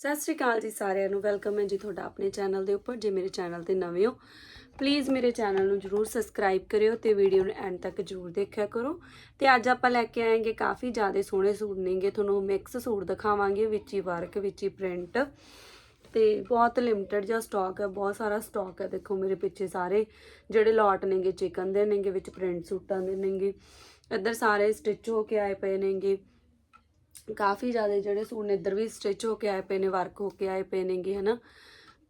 ਸਤਿ ਸ਼੍ਰੀ ਅਕਾਲ ਜੀ ਸਾਰਿਆਂ ਨੂੰ। ਵੈਲਕਮ ਹੈ ਜੀ ਤੁਹਾਡਾ ਆਪਣੇ ਚੈਨਲ ਦੇ ਉੱਪਰ। ਜੇ ਮੇਰੇ ਚੈਨਲ ਤੇ ਨਵੇਂ ਹੋ ਪਲੀਜ਼ ਮੇਰੇ ਚੈਨਲ ਨੂੰ ਜਰੂਰ ਸਬਸਕ੍ਰਾਈਬ ਕਰਿਓ ਤੇ ਵੀਡੀਓ ਨੂੰ ਐਂਡ ਤੱਕ ਜਰੂਰ ਦੇਖਿਆ ਕਰੋ। ਤੇ ਅੱਜ ਆਪਾਂ ਲੈ ਕੇ ਆਏਗੇ ਕਾਫੀ ਜ਼ਿਆਦਾ ਸੋਹਣੇ ਸੂਟ ਨੇਗੇ। ਤੁਹਾਨੂੰ ਮਿਕਸ ਸੂਟ ਦਿਖਾਵਾਂਗੇ, ਵਿੱਚ ਹੀ ਵਰਕ ਵਿੱਚ ਹੀ ਪ੍ਰਿੰਟ ਤੇ ਬਹੁਤ ਲਿਮਟਿਡ ਜਿਹਾ ਸਟਾਕ ਹੈ, ਬਹੁਤ ਸਾਰਾ ਸਟਾਕ ਹੈ। ਦੇਖੋ ਮੇਰੇ ਪਿੱਛੇ ਸਾਰੇ ਜਿਹੜੇ ਲੋਟ ਨੇਗੇ ਚਿਕਨ ਦੇ ਨੇਗੇ, ਵਿੱਚ ਪ੍ਰਿੰਟ ਸੂਟਾਂ ਦੇ ਨੇਗੇ। ਇੱਧਰ ਸਾਰੇ ਸਟਿਚ ਹੋ ਕੇ ਆਏ ਪਏ ਨੇਗੇ। ਕਾਫੀ ਜ਼ਿਆਦਾ ਜਿਹੜੇ ਸੂਟ ਨੇ, ਇੱਧਰ ਵੀ ਸਟਿਚ ਹੋ ਕੇ ਆਏ ਪਏ ਨੇ ਵਰਕ ਹੋ ਕੇ ਆਏ ਪਏ ਨੇਗੇ, ਹਨਾ।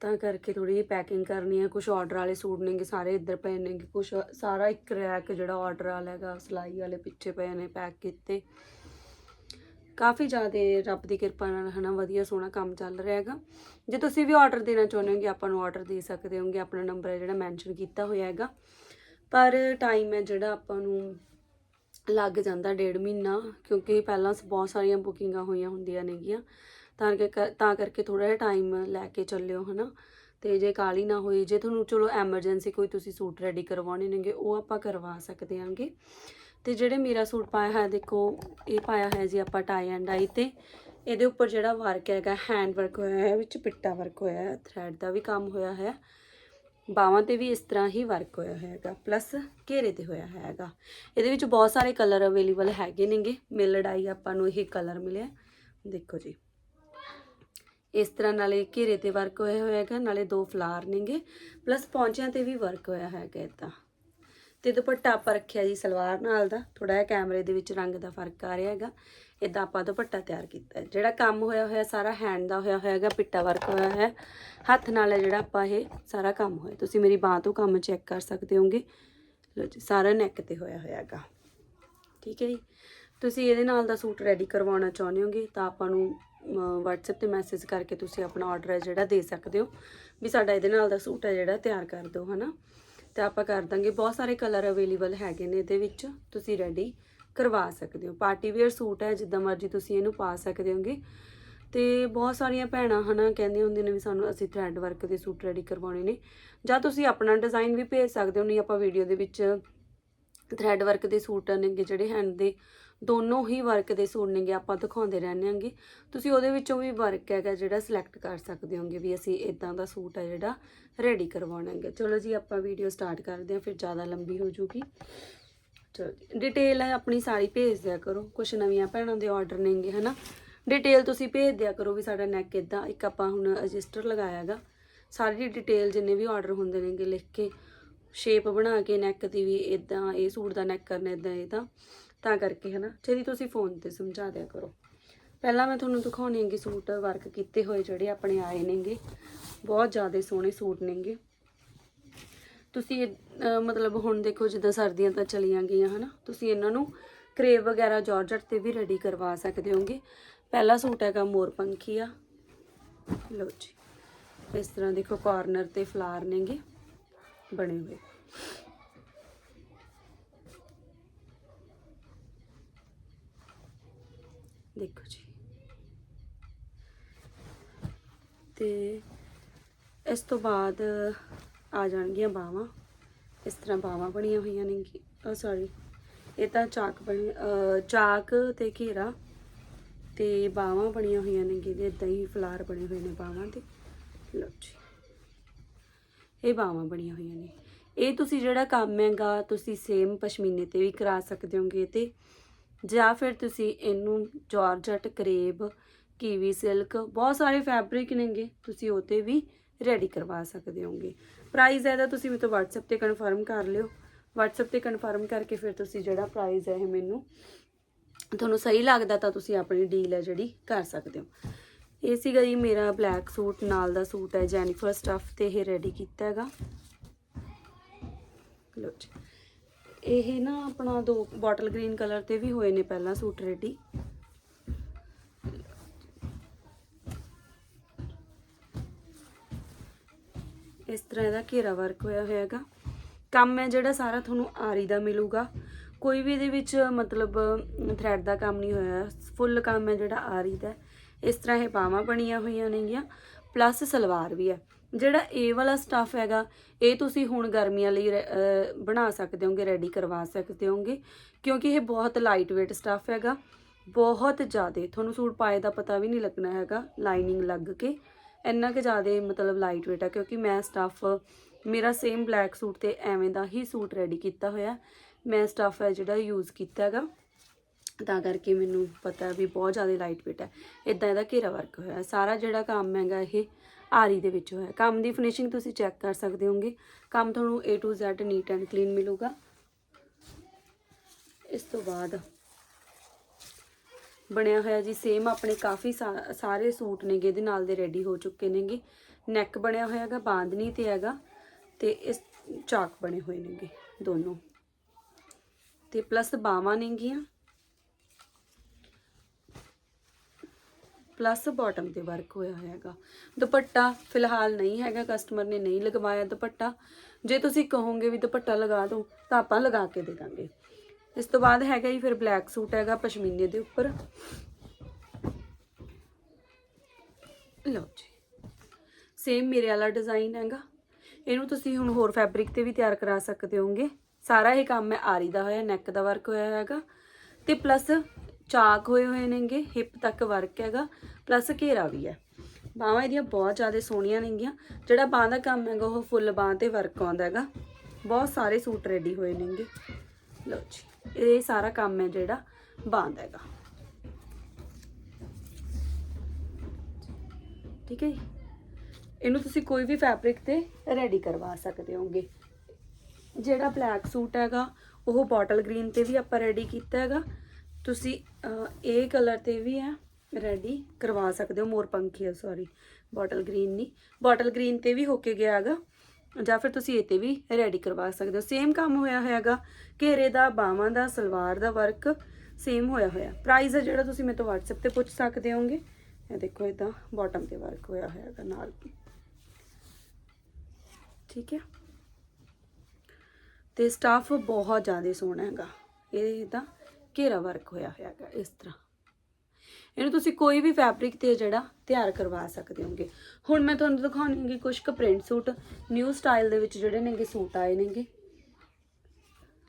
ਤਾਂ ਕਰਕੇ ਥੋੜੀ ਜਿਹੀ ਪੈਕਿੰਗ ਕਰਨੀ ਹੈ ਕੁਝ ਆਰਡਰ ਵਾਲੇ ਸੂਟ ਨੇਗੇ, ਸਾਰੇ ਇੱਧਰ ਪਏ ਨੇਗੇ ਕੁਝ ਸਾਰਾ ਇੱਕ ਰੈਕ ਜਿਹੜਾ ਆਰਡਰ ਵਾਲਾ ਹੈਗਾ, ਸਿਲਾਈ ਵਾਲੇ ਪਿੱਛੇ ਪਏ ਨੇ ਪੈਕ ਕੀਤੇ। ਕਾਫੀ ਜ਼ਿਆਦਾ ਰੱਬ ਦੀ ਕਿਰਪਾ ਨਾਲ, ਹਨਾ, ਵਧੀਆ ਸੋਹਣਾ ਕੰਮ ਚੱਲ ਰਿਹਾ ਹੈਗਾ। ਜੇ ਤੁਸੀਂ ਵੀ ਆਰਡਰ ਦੇਣਾ ਚਾਹੁੰਦੇ ਹੋਗੇ, ਆਪਾਂ ਨੂੰ ਆਰਡਰ ਦੇ ਸਕਦੇ ਹੋਗੇ, ਆਪਣਾ ਨੰਬਰ ਹੈ ਜਿਹੜਾ ਮੈਂਸ਼ਨ ਕੀਤਾ ਹੋਇਆ ਹੈਗਾ। ਪਰ ਟਾਈਮ ਹੈ ਜਿਹੜਾ ਆਪਾਂ ਨੂੰ ਲੱਗ ਜਾਂਦਾ ਡੇਢ ਮਹੀਨਾ, ਕਿਉਂਕਿ ਪਹਿਲਾਂ ਸ- ਬਹੁਤ ਸਾਰੀਆਂ ਬੁਕਿੰਗਾਂ ਹੋਈਆਂ ਹੁੰਦੀਆਂ ਨੇਗੀਆਂ। ਤਾਂ ਕਰਕੇ ਤਾਂ ਕਰਕੇ ਥੋੜਾ ਜਿਹਾ ਟਾਈਮ ਲੈ ਕੇ ਚੱਲਿਓ, ਹਨਾ। ਤੇ ਜੇ ਕਾਲੀ ਨਾ ਹੋਈ, ਜੇ ਤੁਹਾਨੂੰ ਚਲੋ ਐਮਰਜੈਂਸੀ ਕੋਈ ਤੁਸੀਂ ਸੂਟ ਰੈਡੀ ਕਰਵਾਉਣੇ ਨੇਗੇ, ਉਹ ਆਪਾਂ ਕਰਵਾ ਸਕਦੇ ਹਾਂਗੇ ਤੇ ਜਿਹੜੇ ਮੇਰਾ ਸੂਟ ਪਾਇਆ ਹੈ ਦੇਖੋ, ਇਹ ਪਾਇਆ ਹੈ ਜੀ ਆਪਾਂ ਟਾਈ ਐਂਡ ਆਈ ਤੇ। ਇਹਦੇ ਉੱਪਰ ਜਿਹੜਾ ਵਰਕ ਹੈਗਾ ਹੈਂਡ ਵਰਕ ਹੋਇਆ ਹੈ ਵਿੱਚ ਪਿੱਟਾ ਵਰਕ ਹੋਇਆ ਹੈ ਥ੍ਰੈਡ ਦਾ ਵੀ ਕੰਮ ਹੋਇਆ ਹੈ ਬਾਹਾਂ ਤੇ ਵੀ ਇਸ ਤਰ੍ਹਾਂ ਹੀ ਵਰਕ ਹੋਇਆ ਹੈਗਾ ਪਲੱਸ ਘੇਰੇ ਤੇ ਹੋਇਆ ਹੈਗਾ ਇਹਦੇ ਵਿੱਚ ਬਹੁਤ ਸਾਰੇ ਕਲਰ ਅਵੇਲੇਬਲ ਹੈਗੇ ਨੇਗੇ ਮਿਲਡ ਲੜਾਈ ਆਪਾਂ ਨੂੰ ਇਹ ਕਲਰ ਮਿਲਿਆ। ਦੇਖੋ ਜੀ। ਇਸ ਤਰ੍ਹਾਂ ਨਾਲੇ ਘੇਰੇ ਤੇ ਵਰਕ ਹੋਇਆ ਹੋਇਆ ਹੈਗਾ ਨਾਲੇ ਦੋ ਫਲਾਰ ਨੇਗੇ ਪਲੱਸ ਪੌਂਚਿਆਂ ਤੇ ਵੀ ਵਰਕ ਹੋਇਆ ਹੈਗਾ ਇਦਾਂ। ਤੇ ਦੁਪੱਟਾ ਆਪਾਂ ਰੱਖਿਆ ਜੀ ਸਲਵਾਰ ਨਾਲ ਦਾ। ਥੋੜਾ ਜਿਹਾ ਕੈਮਰੇ ਦੇ ਵਿੱਚ ਰੰਗ ਦਾ ਫ਼ਰਕ ਆ ਰਿਹਾ ਹੈਗਾ। ਇਦਾਂ ਆਪਾਂ ਦੁਪੱਟਾ ਤਿਆਰ ਕੀਤਾ। ਜਿਹੜਾ ਕੰਮ ਹੋਇਆ ਹੋਇਆ, ਸਾਰਾ ਹੈਂਡ ਦਾ ਹੋਇਆ ਹੋਇਆ ਹੈਗਾ, ਪਿੱਟਾ ਵਰਕ ਹੋਇਆ ਹੈ। ਹੱਥ ਨਾਲ ਹੈ ਜਿਹੜਾ ਆਪਾਂ ਇਹ ਸਾਰਾ ਕੰਮ ਹੋਇਆ। ਤੁਸੀਂ ਮੇਰੀ ਬਾਹ ਤੋਂ ਕੰਮ ਚੈੱਕ ਕਰ ਸਕਦੇ ਹੋਗੇ ਲਓ ਜੀ, ਸਾਰਾ ਨੈਕ ਤੇ ਹੋਇਆ ਹੋਇਆ ਹੈਗਾ। ਠੀਕ ਹੈ ਜੀ। ਤੁਸੀਂ ਇਹਦੇ ਨਾਲ ਦਾ ਸੂਟ ਰੈਡੀ ਕਰਵਾਉਣਾ ਚਾਹੁੰਦੇ ਹੋਗੇ ਤਾਂ ਆਪਾਂ ਨੂੰ WhatsApp ਤੇ ਮੈਸੇਜ ਕਰਕੇ ਤੁਸੀਂ ਆਪਣਾ ਆਰਡਰ ਹੈ ਜਿਹੜਾ ਦੇ ਸਕਦੇ ਹੋ। ਵੀ ਸਾਡਾ ਇਹਦੇ ਨਾਲ ਦਾ ਸੂਟ ਹੈ ਜਿਹੜਾ ਤਿਆਰ ਕਰ ਦਿਓ, ਹਨਾ? ਤਾਂ ਆਪਾਂ ਕਰ ਦਾਂਗੇ। ਬਹੁਤ ਸਾਰੇ ਕਲਰ ਅਵੇਲੇਬਲ ਹੈਗੇ ਨੇ ਇਹਦੇ ਵਿੱਚ। ਤੁਸੀਂ ਰੈਡੀ ਕਰਵਾ ਸਕਦੇ ਹੋ। ਪਾਰਟੀ ਵੇਅਰ ਸੂਟ ਹੈ, ਜਿੱਦਾਂ ਮਰਜ਼ੀ ਤੁਸੀਂ ਇਹਨੂੰ ਪਾ ਸਕਦੇ ਹੋਗੇ। ਤੇ ਬਹੁਤ ਸਾਰੀਆਂ ਭੈਣਾਂ ਹਨਾ ਕਹਿੰਦੀਆਂ ਹੁੰਦੀਆਂ ਨੇ ਵੀ ਸਾਨੂੰ ਅਸੀਂ ਥ੍ਰੈਡ ਵਰਕ ਦੇ ਸੂਟ ਰੈਡੀ ਕਰਵਾਉਣੇ ਨੇ। ਜਾਂ ਤੁਸੀਂ ਆਪਣਾ ਡਿਜ਼ਾਈਨ ਵੀ ਭੇਜ ਸਕਦੇ ਹੋ, ਨਹੀਂ ਆਪਾਂ ਵੀਡੀਓ ਦੇ ਵਿੱਚ ਥ੍ਰੈਡ ਵਰਕ ਦੇ ਸੂਟ ਨੇਗੇ ਜਿਹੜੇ ਹੈਂਡ ਦੇ ਦੋਨੋਂ ਹੀ ਵਰਕ ਦੇ ਸੂਟ ਨੇਗੇ, ਆਪਾਂ ਦਿਖਾਉਂਦੇ ਰਹਿੰਦੇ ਹਾਂਗੇ। ਤੁਸੀਂ ਉਹਦੇ ਵਿੱਚੋਂ ਵੀ ਵਰਕ ਹੈਗਾ ਜਿਹੜਾ ਸਿਲੈਕਟ ਕਰ ਸਕਦੇ ਹੋਗੇ ਵੀ ਅਸੀਂ ਇਦਾਂ ਦਾ ਸੂਟ ਹੈ ਜਿਹੜਾ ਰੈਡੀ ਕਰਵਾਉਣਾ ਹੈਗਾ। ਚਲੋ ਜੀ, ਆਪਾਂ ਵੀਡੀਓ ਸਟਾਰਟ ਕਰਦੇ ਹਾਂ, ਫਿਰ ਜ਼ਿਆਦਾ ਲੰਬੀ ਹੋ ਜੂਗੀ। ਚਲੋ ਜੀ ਡਿਟੇਲ ਹੈ ਆਪਣੀ ਸਾਰੀ, ਭੇਜ ਦਿਆ ਕਰੋ। ਕੁਝ ਨਵੀਆਂ ਭੈਣਾਂ ਦੇ ਆਰਡਰ ਨੇਗੇ, ਹਨਾ? ਡਿਟੇਲ ਤੁਸੀਂ ਭੇਜ ਦਿਆ ਕਰੋ ਵੀ ਸਾਡਾ ਨੈਕ ਇਦਾਂ ਇੱਕ ਆਪਾਂ ਹੁਣ ਰਜਿਸਟਰ ਲਗਾਇਆ ਹੈਗਾ। ਸਾਰੀ ਡਿਟੇਲ ਜਿੰਨੇ ਵੀ ਆਰਡਰ ਹੁੰਦੇ ਨੇਗੇ, ਲਿਖ ਕੇ ਸ਼ੇਪ ਬਣਾ ਕੇ ਨੈਕ ਦੀ ਵੀ ਇਦਾਂ ਇਹ ਸੂਟ ਦਾ ਨੈਕ ਕਰਨਾ ਇਦਾਂ ਇਹ ਤਾਂ। ਤਾਂ ਕਰਕੇ ਹਨਾ। ਜਿਹੜੀ ਤੁਸੀਂ ਫੋਨ ਤੇ ਸਮਝਾ ਦਿਆ ਕਰੋ। ਪਹਿਲਾਂ ਮੈਂ ਤੁਹਾਨੂੰ ਦਿਖਾਉਣੀ ਹੈਗੀ ਸੂਟ ਵਰਕ ਕੀਤੇ ਹੋਏ ਜਿਹੜੇ ਆਪਣੇ ਆਏ ਨੇਗੇ। ਬਹੁਤ ਜ਼ਿਆਦਾ ਸੋਹਣੇ ਸੂਟ ਨੇਗੇ। ਤੁਸੀਂ ਇਹ, ਮਤਲਬ ਹੁਣ ਦੇਖੋ ਜਿੱਦਾਂ ਸਰਦੀਆਂ ਤਾਂ ਚਲੀਆਂ ਗਈਆਂ ਹਨਾ। ਤੁਸੀਂ ਇਹਨਾਂ ਨੂੰ ਕਰੇਵ ਵਗੈਰਾ ਜਾਰਜਟ ਤੇ ਵੀ ਰੈਡੀ ਕਰਵਾ ਸਕਦੇ ਹੋਗੇ। ਪਹਿਲਾ ਸੂਟ ਹੈਗਾ ਮੋਰ ਪੰਖੀ ਆ। ਲਓ ਜੀ। ਇਸ ਤਰ੍ਹਾਂ ਦੇਖੋ ਕਾਰਨਰ ਤੇ ਫਲਾਰ ਨੇਗੇ ਬਣੇ ਹੋਏ। ਦੇਖੋ ਜੀ। ਤੇ ਇਸ ਤੋਂ ਬਾਅਦ ਆ ਜਾਣਗੀਆਂ ਬਾਵਾਂ। ਇਸ ਤਰ੍ਹਾਂ ਬਾਵਾਂ ਬਣੀਆਂ ਹੋਈਆਂ ਨੇ ਸੌਰੀ ਇਹ ਤਾਂ ਚਾਕ ਬਣ ਚਾਕ ਤੇ ਘੇਰਾ ਤੇ ਬਾਵਾਂ ਬਣੀਆਂ ਹੋਈਆਂ ਨੇ ਜਿਹਦੇ ਇਦਾਂ ਹੀ ਫਲਾਰ ਬਣੇ ਹੋਏ ਨੇ ਬਾਵਾਂ ਤੇ ਲਓ ਜੀ। ਇਹ ਬਾਵਾਂ ਬਣੀਆਂ ਹੋਈਆਂ ਨੇ। ਇਹ ਤੁਸੀਂ ਜਿਹੜਾ ਕੰਮ ਹੈਗਾ, ਤੁਸੀਂ ਸੇਮ ਪਸ਼ਮੀਨੇ ਤੇ ਵੀ ਕਰਾ ਸਕਦੇ ਹੋਗੇ ਤੇ ਜਾਂ ਫਿਰ ਤੁਸੀਂ ਇਹਨੂੰ ਜਾਰਜਟ ਕਰੇਬ ਕੀਵੀ ਸਿਲਕ ਬਹੁਤ ਸਾਰੇ ਫੈਬਰਿਕ ਨੇਗੇ, ਤੁਸੀਂ ਉਹ ਤੇ ਵੀ ਰੈਡੀ ਕਰਵਾ ਸਕਦੇ ਹੋਗੇ। ਪ੍ਰਾਈਸ ਇਹਦਾ ਤੁਸੀਂ ਮੇਰੇ ਤੋਂ WhatsApp ਤੇ ਕਨਫਰਮ ਕਰ ਲਿਓ। WhatsApp ਤੇ ਕਨਫਰਮ ਕਰਕੇ ਫਿਰ ਤੁਸੀਂ ਜਿਹੜਾ ਪ੍ਰਾਈਸ ਹੈ ਇਹ ਮੈਨੂੰ ਤੁਹਾਨੂੰ ਸਹੀ ਲੱਗਦਾ ਤਾਂ ਤੁਸੀਂ ਆਪਣੀ ਡੀਲ ਹੈ ਜਿਹੜੀ ਕਰ ਸਕਦੇ ਹੋ। ਇਹ ਸੀਗਾ ਜੀ ਮੇਰਾ ਬਲੈਕ ਸੂਟ, ਨਾਲ ਦਾ ਸੂਟ ਹੈ ਜੈਨੀਫਰ ਸਟਫ ਤੇ ਇਹ ਰੈਡੀ ਕੀਤਾ ਹੈਗਾ। ਲੋ ਜੀ। ਇਹ ਨਾ ਆਪਣਾ ਦੋ ਬੋਟਲ ਗ੍ਰੀਨ ਕਲਰ ਤੇ ਵੀ ਹੋਏ ਨੇ ਪਹਿਲਾਂ ਸੂਟ ਰੈਡੀ। ਇਸ ਤਰ੍ਹਾਂ ਇਹਦਾ ਘੇਰਾ ਵਰਕ ਹੋਇਆ ਹੋਇਆ ਹੈਗਾ ਕੰਮ ਹੈ ਜਿਹੜਾ ਸਾਰਾ ਤੁਹਾਨੂੰ ਆਰੀ ਦਾ ਮਿਲੂਗਾ। ਕੋਈ ਵੀ ਇਹਦੇ ਵਿੱਚ ਮਤਲਬ ਥ੍ਰੈਡ ਦਾ ਕੰਮ ਨਹੀਂ ਹੋਇਆ। ਫੁੱਲ ਕੰਮ ਹੈ ਜਿਹੜਾ ਆਰੀ ਦਾ। ਇਸ ਤਰ੍ਹਾਂ ਇਹ ਬਾਹਾਂ ਬਣੀਆਂ ਹੋਈਆਂ ਨੇਗੀਆਂ। ਪਲੱਸ ਸਲਵਾਰ ਵੀ ਹੈ। ਜਿਹੜਾ ਇਹ ਵਾਲਾ ਸਟਫ ਹੈਗਾ, ਇਹ ਤੁਸੀਂ ਹੁਣ ਗਰਮੀਆਂ ਲਈ ਰੈ- ਬਣਾ ਸਕਦੇ ਹੋਗੇ ਰੈਡੀ ਕਰਵਾ ਸਕਦੇ ਹੋਗੇ, ਕਿਉਂਕਿ ਇਹ ਬਹੁਤ ਲਾਈਟ weight ਸਟਫ ਹੈਗਾ, ਬਹੁਤ ਜ਼ਿਆਦੇ। ਤੁਹਾਨੂੰ ਸੂਟ ਪਾਏ ਦਾ ਪਤਾ ਵੀ ਨਹੀਂ ਲੱਗਣਾ ਹੈਗਾ ਲਾਈਨਿੰਗ ਲੱਗ ਕੇ। ਇੰਨਾ ਕਿ ਜ਼ਿਆਦੇ ਮਤਲਬ ਲਾਈਟ ਵੇਟ ਹੈ ਕਿਉਂਕਿ ਮੈਂ ਸਟੱਫ ਮੇਰਾ ਸੇਮ ਬਲੈਕ ਸੂਟ ਤੇ ਐਵੇਂ ਦਾ ਹੀ ਸੂਟ ਰੈਡੀ ਕੀਤਾ ਹੋਇਆ। ਮੈਂ ਸਟੱਫ ਹੈ ਜਿਹੜਾ ਯੂਜ਼ ਕੀਤਾ ਹੈਗਾ, ਤਾਂ ਕਰਕੇ ਮੈਨੂੰ ਪਤਾ ਵੀ ਬਹੁਤ ਜ਼ਿਆਦਾ ਲਾਈਟ ਵੇਟ ਹੈ ਇਦਾਂ ਇਹਦਾ ਘੇਰਾ ਵਰਕ ਹੋਇਆ। ਸਾਰਾ ਜਿਹੜਾ ਕੰਮ ਹੈਗਾ ਇਹ ਆਰੀ ਦੇ ਵਿੱਚ ਹੋਇਆ। ਕੰਮ ਦੀ ਫਿਨਿਸ਼ਿੰਗ ਤੁਸੀਂ ਚੈੱਕ ਕਰ ਸਕਦੇ ਹੋਗੇ ਕੰਮ ਤੁਹਾਨੂੰ A to Z neat and clean ਮਿਲੂਗਾ। ਇਸ ਤੋਂ ਬਾਅਦ ਬਣਿਆ ਹੋਇਆ ਜੀ ਸੇਮ ਆਪਣੇ ਕਾਫੀ ਸਾ- ਸਾਰੇ ਸੂਟ ਨੇਗੇ, ਇਹਦੇ ਨਾਲ ਦੇ ਰੈਡੀ ਹੋ ਚੁੱਕੇ ਨੇਗੇ। ਨੈਕ ਬਣਿਆ ਹੋਇਆ ਹੈਗਾ ਬਾਂਦਨੀ ਤੇ ਹੈਗਾ ਤੇ ਇਸ ਚਾਕ ਬਣੇ ਹੋਏ ਨੇਗੇ ਦੋਨੋਂ। ਤੇ ਪਲੱਸ ਬਾਵਾਂ ਨੇਗੀਆਂ। ਪਲੱਸ ਬਾਟਮ ਤੇ ਵਰਕ ਹੋਇਆ ਹੈਗਾ। ਦੁਪੱਟਾ ਫਿਲਹਾਲ ਨਹੀਂ ਹੈਗਾ ਕਸਟਮਰ ਨੇ ਨਹੀਂ ਲਗਵਾਇਆ ਦੁਪੱਟਾ। ਜੇ ਤੁਸੀਂ ਕਹੋਗੇ ਵੀ ਦੁਪੱਟਾ ਲਗਾ ਦਿਓ ਤਾਂ ਆਪਾਂ ਲਗਾ ਕੇ ਦੇ ਦਾਂਗੇ। ਇਸ ਤੋਂ ਬਾਅਦ ਹੈਗਾ ਜੀ ਫਿਰ ਬਲੈਕ ਸੂਟ ਹੈਗਾ ਪਸ਼ਮੀਨੇ ਦੇ ਉੱਪਰ। ਲਓ ਜੀ। ਸੇਮ ਮੇਰੇ ਵਾਲਾ ਡਿਜ਼ਾਈਨ ਹੈਗਾ। ਇਹਨੂੰ ਤੁਸੀਂ ਹੁਣ ਹੋਰ ਫੈਬਰਿਕ ਤੇ ਵੀ ਤਿਆਰ ਕਰਾ ਸਕਦੇ ਹੋਗੇ ਸਾਰਾ ਇਹ ਕੰਮ ਹੈ ਆਰੀ ਦਾ ਹੋਇਆ ਨੈਕ ਦਾ ਵਰਕ ਹੋਇਆ ਹੈਗਾ। ਤੇ ਪਲੱਸ ਚਾਕ ਹੋਏ ਹੋਏ ਨੇਗੇ, ਹਿੱਪ ਤੱਕ ਵਰਕ ਹੈਗਾ ਪਲੱਸ ਘੇਰਾ ਵੀ ਹੈ। ਬਾਹਾਂ ਇਹਦੀਆਂ ਬਹੁਤ ਜ਼ਿਆਦਾ ਸੋਹਣੀਆਂ ਨੇਗੀਆਂ, ਜਿਹੜਾ ਬਾਹਾਂ ਦਾ ਕੰਮ ਹੈਗਾ, ਉਹ ਫੁੱਲ ਬਾਹਾਂ ਤੇ ਵਰਕ ਆਉਂਦਾ ਹੈਗਾ। ਬਹੁਤ ਸਾਰੇ ਸੂਟ ਰੈਡੀ ਹੋਏ ਨੇਗੇ। ਲਓ ਜੀ, ਇਹ ਸਾਰਾ ਕੰਮ ਹੈ ਜਿਹੜਾ ਬਾਹਾਂ ਦਾ ਹੈਗਾ। ਠੀਕ ਹੈ ਜੀ? ਇਹਨੂੰ ਤੁਸੀਂ ਕੋਈ ਵੀ ਫੈਬਰਿਕ ਤੇ ਰੈਡੀ ਕਰਵਾ ਸਕਦੇ ਹੋਗੇ। ਜਿਹੜਾ ਬਲੈਕ ਸੂਟ ਹੈਗਾ, ਉਹ ਬੋਟਲ ਗ੍ਰੀਨ ਤੇ ਵੀ ਆਪਾਂ ਰੈਡੀ ਕੀਤਾ ਹੈਗਾ। ਤੁਸੀਂ ਇਹ ਕਲਰ ਤੇ ਵੀ ਹੈ ਰੈਡੀ ਕਰਵਾ ਸਕਦੇ ਹੋ ਮੋਰ ਪੰਖੀ ਸੌਰੀ ਬੋਟਲ ਗ੍ਰੀਨ ਨਹੀਂ ਬੋਟਲ ਗ੍ਰੀਨ ਤੇ ਵੀ ਹੋ ਕੇ ਗਿਆ ਹੈਗਾ, ਜਾਂ ਫਿਰ ਤੁਸੀਂ ਇਹ ਤੇ ਵੀ ਰੈਡੀ ਕਰਵਾ ਸਕਦੇ ਹੋ। ਸੇਮ ਕੰਮ ਹੋਇਆ ਹੋਇਆਗਾ, ਘੇਰੇ ਦਾ ਬਾਹਾਂ ਦਾ, ਸਲਵਾਰ ਦਾ ਵਰਕ ਸੇਮ ਹੋਇਆ ਹੋਇਆ। ਪ੍ਰਾਈਸ ਹੈ ਜਿਹੜਾ ਤੁਸੀਂ ਮੈਨੂੰ ਤੋਂ WhatsApp ਤੇ ਪੁੱਛ ਸਕਦੇ ਹੋਗੇ ਇਹ ਦੇਖੋ ਇਦਾਂ ਬਾਟਮ ਤੇ ਵਰਕ ਹੋਇਆ ਹੋਇਆ ਹੈਗਾ ਨਾਲ। ਠੀਕ ਹੈ? ਤੇ ਸਟਾਫ ਬਹੁਤ ਜ਼ਿਆਦਾ ਸੋਹਣਾ ਹੈਗਾ, ਇਹ ਤਾਂ ਘੇਰਾ ਵਰਕ ਹੋਇਆ ਹੋਇਆ ਹੈਗਾ ਇਸ ਤਰ੍ਹਾਂ। ਇਹਨੂੰ ਤੁਸੀਂ ਕੋਈ ਵੀ ਫੈਬਰਿਕ ਤੇ ਜਿਹੜਾ ਤਿਆਰ ਕਰਵਾ ਸਕਦੇ ਹੋਗੇ। ਹੁਣ ਮੈਂ ਤੁਹਾਨੂੰ ਦਿਖਾਉਣਗੀ ਕੁਝ ਕੁ ਪ੍ਰਿੰਟ ਸੂਟ ਨਿਊ ਸਟਾਈਲ ਦੇ ਵਿੱਚ ਜਿਹੜੇ ਨੇਗੇ ਸੂਟ ਆਏ ਨੇਗੇ।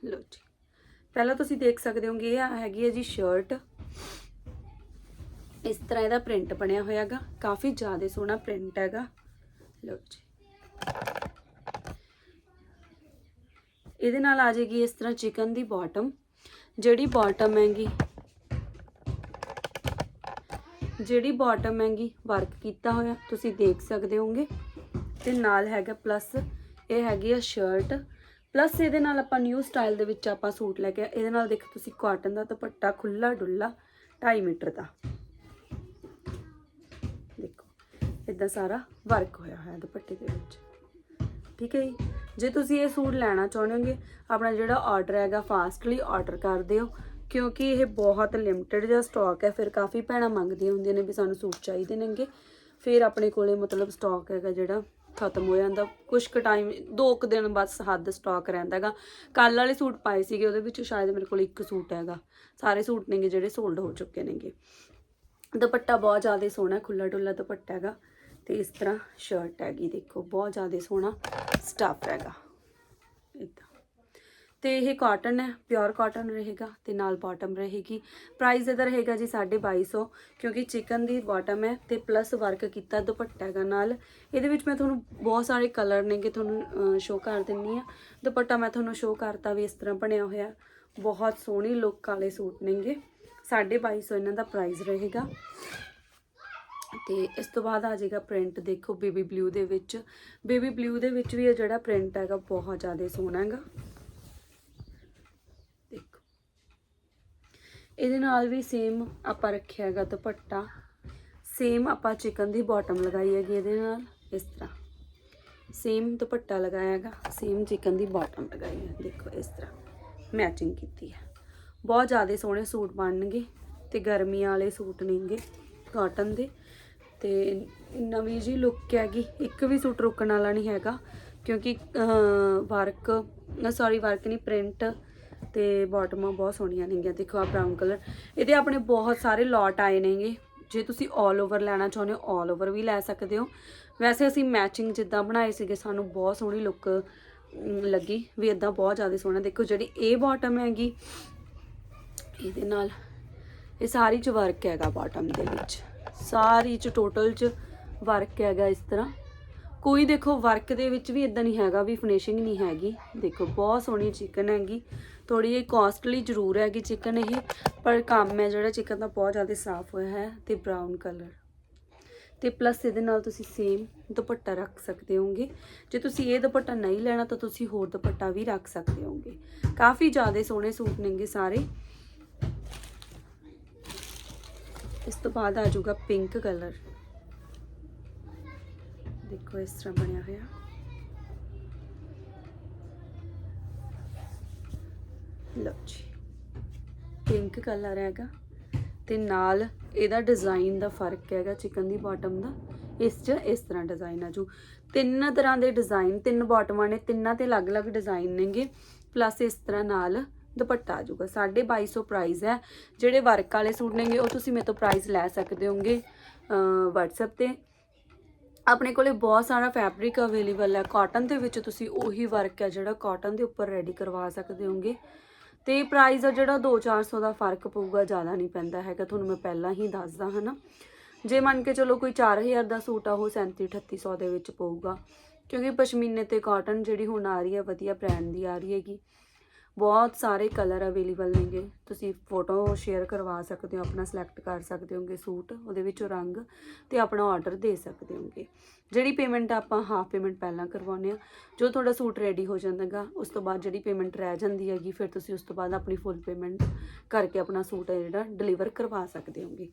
ਲਓ ਜੀ। ਪਹਿਲਾਂ ਤੁਸੀਂ ਦੇਖ ਸਕਦੇ ਹੋਗੇ, ਇਹ ਹੈਗੀ ਹੈ ਜੀ ਸ਼ਰਟ ਇਸ ਤਰ੍ਹਾਂ ਇਹਦਾ ਪ੍ਰਿੰਟ ਬਣਿਆ ਹੋਇਆ ਹੈਗਾ। ਕਾਫੀ ਜ਼ਿਆਦਾ ਸੋਹਣਾ ਪ੍ਰਿੰਟ ਹੈਗਾ। ਲਓ ਜੀ। ਇਹਦੇ ਨਾਲ ਆ ਜਾਏਗੀ ਇਸ ਤਰ੍ਹਾਂ ਚਿਕਨ ਦੀ ਬਾਟਮ ਜਿਹੜੀ ਬਾਟਮ ਹੈਗੀ ਜਿਹੜੀ ਬਾਟਮ ਹੈਗੀ ਵਰਕ ਕੀਤਾ ਹੋਇਆ, ਤੁਸੀਂ ਦੇਖ ਸਕਦੇ ਹੋਗੇ ਤੇ ਨਾਲ ਹੈਗਾ ਪਲੱਸ ਇਹ ਹੈਗੀ ਆ ਸ਼ਰਟ ਪਲੱਸ ਇਹਦੇ ਨਾਲ ਆਪਾਂ ਨਿਊ ਸਟਾਈਲ ਦੇ ਵਿੱਚ ਆਪਾਂ ਸੂਟ ਲੈ ਕੇ ਇਹਦੇ ਨਾਲ ਦੇਖੋ ਤੁਸੀਂ ਕਾਟਨ ਦਾ ਦੁਪੱਟਾ ਖੁੱਲਾ ਡੁੱਲਾ 2.5 ਮੀਟਰ ਦਾ। ਦੇਖੋ ਇਦਾਂ ਸਾਰਾ ਵਰਕ ਹੋਇਆ ਹੋਇਆ ਦੁਪੱਟੇ ਦੇ ਵਿੱਚ। ਠੀਕ ਹੈ ਜੀ? ਜੇ ਤੁਸੀਂ ਇਹ ਸੂਟ ਲੈਣਾ ਚਾਹੁੰਦੇ ਹੋਗੇ, ਆਪਣਾ ਜਿਹੜਾ ਆਰਡਰ ਹੈਗਾ ਫਾਸਟਲੀ ਆਰਡਰ ਕਰ ਦਿਓ, ਕਿਉਂਕਿ ਇਹ ਬਹੁਤ ਲਿਮਟਿਡ ਜਿਹਾ ਸਟਾਕ ਹੈ, ਫਿਰ ਕਾਫੀ ਭੈਣਾਂ ਮੰਗਦੀਆਂ ਹੁੰਦੀਆਂ ਨੇ ਵੀ ਸਾਨੂੰ ਸੂਟ ਚਾਹੀਦੇ ਨੇਗੇ। ਫਿਰ ਆਪਣੇ ਕੋਲੇ ਮਤਲਬ ਸਟਾਕ ਹੈਗਾ ਜਿਹੜਾ ਖਤਮ ਹੋ ਜਾਂਦਾ ਕੁਝ ਕੁ ਟਾਈਮ ਦੋ ਕੁ ਦਿਨ ਬਸ ਹੱਦ ਸਟਾਕ ਰਹਿੰਦਾ ਹੈਗਾ। ਕੱਲ ਵਾਲੇ ਸੂਟ ਪਾਏ ਸੀਗੇ, ਉਹਦੇ ਵਿੱਚ ਸ਼ਾਇਦ ਮੇਰੇ ਕੋਲ ਇੱਕ ਸੂਟ ਹੈਗਾ। ਸਾਰੇ ਸੂਟ ਨੇਗੇ ਜਿਹੜੇ ਸੋਲਡ ਹੋ ਚੁੱਕੇ ਨੇਗੇ। ਦੁਪੱਟਾ ਬਹੁਤ ਜ਼ਿਆਦਾ ਸੋਹਣਾ ਖੁੱਲਾ ਡੁੱਲਾ ਦੁਪੱਟਾ ਹੈਗਾ। ਤੇ ਇਸ ਤਰ੍ਹਾਂ ਸ਼ਰਟ ਹੈਗੀ, ਦੇਖੋ, ਬਹੁਤ ਜ਼ਿਆਦਾ ਸੋਹਣਾ ਸਟੱਫ ਹੈਗਾ। ਇਦਾਂ ਤੇ ਇਹ ਕਾਟਨ ਹੈ ਪਿਓਰ ਕਾਟਨ ਰਹੇਗਾ ਤੇ ਨਾਲ ਬਾਟਮ ਰਹੇਗੀ। ਪ੍ਰਾਈਸ ਇਹਦਾ ਰਹੇਗਾ ਜੀ 2250 ਕਿਉਂਕਿ ਚਿਕਨ ਦੀ ਬਾਟਮ ਹੈ ਤੇ ਪਲੱਸ ਵਰਕ ਕੀਤਾ ਦੁਪੱਟਾ ਹੈਗਾ ਨਾਲ। ਇਹਦੇ ਵਿੱਚ ਮੈਂ ਤੁਹਾਨੂੰ ਬਹੁਤ ਸਾਰੇ ਕਲਰ ਨੇਗੇ ਤੁਹਾਨੂੰ ਸ਼ੋਅ ਕਰ ਦਿੰਨੀ ਆ। ਦੁਪੱਟਾ ਮੈਂ ਤੁਹਾਨੂੰ ਸ਼ੋਅ ਕਰਤਾ ਵੀ ਇਸ ਤਰ੍ਹਾਂ ਬਣਿਆ ਹੋਇਆ। ਬਹੁਤ ਸੋਹਣੀ ਲੁੱਕ ਵਾਲੇ ਸੂਟ ਨੇਗੇ। 2250 ਇਹਨਾਂ ਦਾ ਪ੍ਰਾਈਸ ਰਹੇਗਾ। ਤੇ ਇਸ ਤੋਂ ਬਾਅਦ ਆ ਜਾਏਗਾ ਪ੍ਰਿੰਟ ਦੇਖੋ ਬੇਬੀ ਬਲੂ ਦੇ ਵਿੱਚ। ਬੇਬੀ ਬਲੂ ਦੇ ਵਿੱਚ ਵੀ ਇਹ ਜਿਹੜਾ ਪ੍ਰਿੰਟ ਹੈਗਾ ਬਹੁਤ ਜ਼ਿਆਦਾ ਸੋਹਣਾ ਹੈਗਾ। ਦੇਖੋ। ਇਹਦੇ ਨਾਲ ਵੀ ਸੇਮ ਆਪਾਂ ਰੱਖਿਆ ਹੈਗਾ ਦੁਪੱਟਾ। ਸੇਮ ਆਪਾਂ ਚਿਕਨ ਦੀ ਬਾਟਮ ਲਗਾਈ ਹੈਗੀ ਇਹਦੇ ਨਾਲ, ਇਸ ਤਰ੍ਹਾਂ। ਸੇਮ ਦੁਪੱਟਾ ਲਗਾਇਆ ਹੈਗਾ ਸੇਮ ਚਿਕਨ ਦੀ ਬਾਟਮ ਲਗਾਈ ਹੈ। ਦੇਖੋ ਇਸ ਤਰ੍ਹਾਂ ਮੈਚਿੰਗ ਕੀਤੀ ਹੈ। ਬਹੁਤ ਜ਼ਿਆਦਾ ਸੋਹਣੇ ਸੂਟ ਬਣਨਗੇ ਤੇ ਗਰਮੀਆਂ ਵਾਲੇ ਸੂਟ ਨੇਗੇ ਕਾਟਨ ਦੇ। ਤੇ ਨਵੀਂ ਜੀ ਲੁੱਕ ਹੈਗੀ, ਇੱਕ ਵੀ ਸੂਟ ਰੁਕਣ ਵਾਲਾ ਨਹੀਂ ਹੈਗਾ, ਕਿਉਂਕਿ ਵਰਕ ਸੌਰੀ ਵਰਕ ਨਹੀਂ ਪ੍ਰਿੰਟ ਤੇ ਬਾਟਮਾਂ ਬਹੁਤ ਸੋਹਣੀਆਂ ਨੇਗੀਆਂ, ਦੇਖੋ ਆ ਬ੍ਰਾਊਨ ਕਲਰ ਇਹਦੇ ਆਪਣੇ ਬਹੁਤ ਸਾਰੇ ਲੋਟ ਆਏ ਨੇਗੇ, ਜੇ ਤੁਸੀਂ 올 ਓਵਰ ਲੈਣਾ ਚਾਹੁੰਦੇ ਹੋ 올 ਓਵਰ ਵੀ ਲੈ ਸਕਦੇ ਹੋ। ਵੈਸੇ ਅਸੀਂ ਮੈਚਿੰਗ ਜਿੱਦਾਂ ਬਣਾਏ ਸੀਗੇ, ਸਾਨੂੰ ਬਹੁਤ ਸੋਹਣੀ ਲੁੱਕ ਲੱਗੀ, ਵੀ ਇਦਾਂ ਬਹੁਤ ਜ਼ਿਆਦਾ ਸੋਹਣਾ। ਦੇਖੋ ਜਿਹੜੀ ਇਹ ਬਾਟਮ ਹੈਗੀ, ਇਹਦੇ ਨਾਲ, ਇਹ ਸਾਰੀ ਚ ਵਰਕ ਹੈਗਾ ਬਾਟਮ ਦੇ ਵਿੱਚ। ਸਾਰੀ ਚ ਟੋਟਲ ਚ ਵਰਕ ਹੈਗਾ ਇਸ ਤਰ੍ਹਾਂ। ਕੋਈ ਦੇਖੋ ਵਰਕ ਦੇ ਵਿੱਚ ਵੀ ਇਦਾਂ ਨਹੀਂ ਹੈਗਾ ਵੀ ਫਿਨਿਸ਼ਿੰਗ ਨਹੀਂ ਹੈਗੀ। ਦੇਖੋ ਬਹੁਤ ਸੋਹਣੀ ਚਿਕਨ ਹੈਗੀ। ਥੋੜੀ ਜਿਹੀ ਕਾਸਟਲੀ ਜ਼ਰੂਰ ਹੈਗੀ ਚਿਕਨ ਇਹ, ਪਰ ਕੰਮ ਹੈ ਜਿਹੜਾ ਚਿਕਨ ਦਾ ਬਹੁਤ ਜ਼ਿਆਦਾ ਸਾਫ਼ ਹੋਇਆ ਹੈ ਤੇ ਬ੍ਰਾਊਨ ਕਲਰ ਤੇ ਪਲੱਸ ਇਹਦੇ ਨਾਲ ਤੁਸੀਂ ਸੇਮ ਦੁਪੱਟਾ ਰੱਖ ਸਕਦੇ ਹੋਗੇ ਜੇ ਤੁਸੀਂ ਇਹ ਦੁਪੱਟਾ ਨਹੀਂ ਲੈਣਾ ਤਾਂ ਤੁਸੀਂ ਹੋਰ ਦੁਪੱਟਾ ਵੀ ਰੱਖ ਸਕਦੇ ਹੋਗੇ ਕਾਫੀ ਜ਼ਿਆਦਾ ਸੋਹਣੇ ਸੂਟ ਨੇਗੇ ਸਾਰੇ। ਇਸ ਤੋਂ ਬਾਅਦ ਆ ਜਾਊਗਾ ਪਿੰਕ ਕਲਰ ਦੇਖੋ ਇਸ ਤਰ੍ਹਾਂ ਬਣਿਆ ਹੋਇਆ। ਲਓ ਜੀ ਪਿੰਕ ਕਲਰ ਹੈਗਾ। ਤੇ ਨਾਲ ਇਹਦਾ ਡਿਜ਼ਾਈਨ ਦਾ ਫ਼ਰਕ ਹੈਗਾ ਚਿਕਨ ਦੀ ਬਾਟਮ ਦਾ। ਇਸ 'ਚ ਇਸ ਤਰ੍ਹਾਂ ਡਿਜ਼ਾਈਨ ਆ ਜੂ ਤਿੰਨ ਤਰ੍ਹਾਂ ਦੇ ਡਿਜ਼ਾਈਨ ਤਿੰਨ ਬਾਟਮਾਂ ਨੇ ਤਿੰਨਾਂ ਤੇ ਅਲੱਗ-ਅਲੱਗ ਡਿਜ਼ਾਈਨ ਨੇਗੇ। ਪਲੱਸ ਇਸ ਤਰ੍ਹਾਂ ਨਾਲ ਦੁਪੱਟਾ ਆ ਜਾਊਗਾ। 2250 ਪ੍ਰਾਈਸ ਹੈ। ਜਿਹੜੇ ਵਰਕ ਵਾਲੇ ਸੂਟ ਨੇਗੇ, ਉਹ ਤੁਸੀਂ ਮੇਰੇ ਤੋਂ ਪ੍ਰਾਈਸ ਲੈ ਸਕਦੇ ਹੋਗੇ WhatsApp ਤੇ। ਆਪਣੇ ਕੋਲੇ ਬਹੁਤ ਸਾਰਾ ਫੈਬਰਿਕ ਅਵੇਲੇਬਲ ਹੈ। ਕਾਟਨ ਦੇ ਵਿੱਚ ਤੁਸੀਂ ਉਹੀ ਵਰਕ ਹੈ ਜਿਹੜਾ ਕਾਟਨ ਦੇ ਉੱਪਰ ਰੈਡੀ ਕਰਵਾ ਸਕਦੇ ਹੋਗੇ ਤੇ ਪ੍ਰਾਈਸ ਆ ਜਿਹੜਾ 2-400 ਦਾ ਫ਼ਰਕ ਪਊਗਾ, ਜ਼ਿਆਦਾ ਨਹੀਂ ਪੈਂਦਾ ਹੈਗਾ। ਤੁਹਾਨੂੰ ਮੈਂ ਪਹਿਲਾਂ ਹੀ ਦੱਸਦਾ, ਹਨਾ। ਜੇ ਮੰਨ ਕੇ ਚਲੋ ਕੋਈ 4000 ਦਾ ਸੂਟ ਆ, ਉਹ 37-3800 ਦੇ ਵਿੱਚ ਪਊਗਾ। ਕਿਉਂਕਿ ਪਸ਼ਮੀਨੇ ਤੇ ਕਾਟਨ ਜਿਹੜੀ ਹੁਣ ਆ ਰਹੀ ਹੈ, ਵਧੀਆ ਬ੍ਰਾਂਡ ਦੀ ਆ ਰਹੀ ਹੈਗੀ। ਬਹੁਤ ਸਾਰੇ ਕਲਰ ਅਵੇਲੇਬਲ ਨੇਗੇ। ਤੁਸੀਂ ਫੋਟੋ ਸ਼ੇਅਰ ਕਰਵਾ ਸਕਦੇ ਹੋ, ਆਪਣਾ ਸਿਲੈਕਟ ਕਰ ਸਕਦੇ ਹੋਗੇ ਸੂਟ, ਉਹਦੇ ਵਿੱਚੋਂ ਰੰਗ ਤੇ ਆਪਣਾ ਆਰਡਰ ਦੇ ਸਕਦੇ ਹੋਗੇ। ਜਿਹੜੀ ਪੇਮੈਂਟ ਆਪਾਂ ਹਾਫ ਪੇਮੈਂਟ ਪਹਿਲਾਂ ਕਰਵਾਉਂਦੇ ਆ ਜੋ ਤੁਹਾਡਾ ਸੂਟ ਰੈਡੀ ਹੋ ਜਾਂਦਾਗਾ, ਉਸ ਤੋਂ ਬਾਅਦ ਜਿਹੜੀ ਪੇਮੈਂਟ ਰਹਿ ਜਾਂਦੀ ਹੈਗੀ, ਫਿਰ ਤੁਸੀਂ ਉਸ ਤੋਂ ਬਾਅਦ ਆਪਣੀ ਫੁੱਲ ਪੇਮੈਂਟ ਕਰਕੇ ਆਪਣਾ ਸੂਟ ਹੈ ਜਿਹੜਾ ਡਿਲੀਵਰ ਕਰਵਾ ਸਕਦੇ ਹੋਗੇ।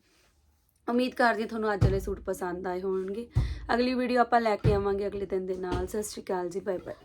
ਉਮੀਦ ਕਰਦੀ ਹਾਂ ਤੁਹਾਨੂੰ ਅੱਜ ਵਾਲੇ ਸੂਟ ਪਸੰਦ ਆਏ ਹੋਣਗੇ। ਅਗਲੀ ਵੀਡੀਓ ਆਪਾਂ ਲੈ ਕੇ ਆਵਾਂਗੇ। ਅਗਲੇ ਦਿਨ ਦੇ ਨਾਲ, ਸਤਿ ਸ਼੍ਰੀ ਅਕਾਲ ਜੀ ਬਾਏ ਬਾਏ